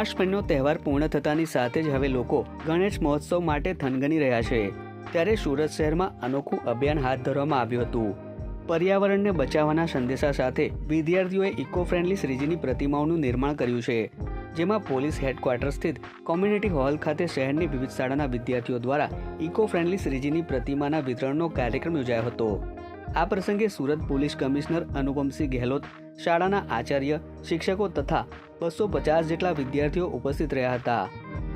પર્યુષપણનો તહેવાર પૂર્ણ થતાની સાથે જ હવે લોકો ગણેશ મહોત્સવ માટે થનગની રહ્યા છે. ત્યારે સુરત શહેરમાં અનોખું અભિયાન હાથ ધરવામાં આવ્યું હતું. પર્યાવરણને બચાવવાના સંદેશા સાથે વિદ્યાર્થીઓએ ઇકો ફ્રેન્ડલી શ્રીજીની પ્રતિમાઓનું નિર્માણ કર્યું છે. જેમાં પોલીસ હેડક્વાર્ટર સ્થિત કોમ્યુનિટી હોલ ખાતે શહેરની વિવિધ શાળાના વિદ્યાર્થીઓ દ્વારા ઇકો ફ્રેન્ડલી શ્રીજીની પ્રતિમાના વિતરણનો કાર્યક્રમ યોજાયો હતો. આ પ્રસંગે સુરત પોલીસ કમિશનર અનુપમસિંહ ગેહલોત, શાળાના આચાર્ય, શિક્ષકો તથા બસો પચાસ જેટલા વિદ્યાર્થીઓ ઉપસ્થિત રહ્યા હતા.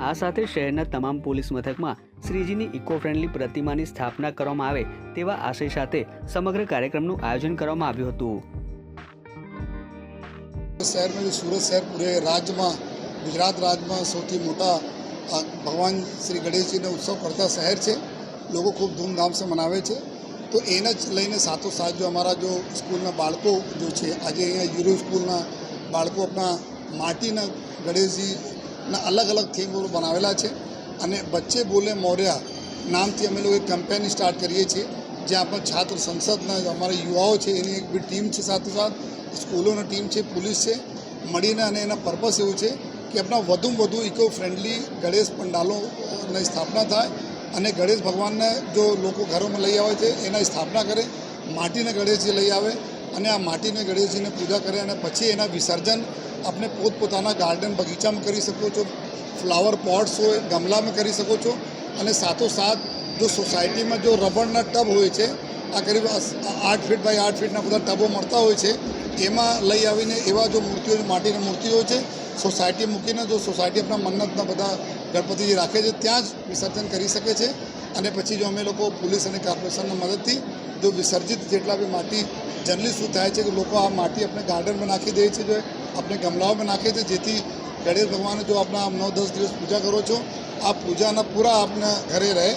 આ સાથે શહેરના તમામ પોલીસ મથકમાં શ્રીજીની ઇકો ફ્રેન્ડલી પ્રતિમાની સ્થાપના કરવામાં આવે તેવા આશય સાથે સમગ્ર કાર્યક્રમનું આયોજન કરવામાં આવ્યું હતું. શહેરમાં સુરત શહેર પૂરે રાજ્યમાં ગુજરાત રાજ્યમાં સૌથી મોટા ભગવાન શ્રી ગણેશજીનો ઉત્સવ કરતા શહેર છે. લોકો ખૂબ ધૂમધામથી મનાવે છે. તો એને જ લઈને સાથો સાથ જો અમારા જો સ્કૂલના બાળકો જો છે, આજે અહીંયા યુરો સ્કૂલના બાળકો આપણા માટીના ગણેશજીના અલગ અલગ થીમ બનાવેલા છે. અને બચ્ચે બોલે મોર્યા નામથી અમે લોકો એક કેમ્પેન સ્ટાર્ટ કરીએ છીએ, જ્યાં પણ છાત્ર સંસદના અમારા યુવાઓ છે, એની એક બી ટીમ છે સાથોસાથ સ્કૂલોની ટીમ છે, પોલીસ છે, મળીને અને એના પર્પસ એવું છે કે આપણા વધુમાં વધુ ઇકો ફ્રેન્ડલી ગણેશ પંડાલોની સ્થાપના થાય અને ગણેશ ભગવાનને જો લોકો ઘરોમાં લઈ આવે છે, એના સ્થાપના કરે, માટીના ગણેશજી લઈ આવે અને આ માટીના ગણેશજીને પૂજા કરે અને પછી એના વિસર્જન આપણે પોતપોતાના ગાર્ડન બગીચામાં કરી શકો છો ફ્લાવર પોટ્સ હોય, ગમલામાં કરી શકો છો અને સાથોસાથ જો સોસાયટીમાં જો રબરના ટબ હોય છે, આ કરીબ આઠ ફીટ બાય આઠ ફીટના બધા ટબો મળતા હોય છે, એમાં લઈ આવીને એવા જો મૂર્તિઓ, માટીની મૂર્તિઓ છે સોસાયટી મૂકીને જો સોસાયટી આપણા મન્નતના બધા ગણપતિજી રાખે છે, ત્યાં જ વિસર્જન કરી શકે છે અને પછી જો અમે લોકો પોલીસ અને કોર્પોરેશનના મદદથી જો વિસર્જિત જેટલા બી માટી જનરલી શું થાય છે કે લોકો આ માટી આપણે ગાર્ડનમાં નાખી દે છે, જો આપણે ગમલાઓમાં નાખે છે જેથી ગણેશ ભગવાન જો આપણે આમ નવ દસ દિવસ પૂજા કરો છો, આ પૂજાના પૂરા આપના ઘરે રહે.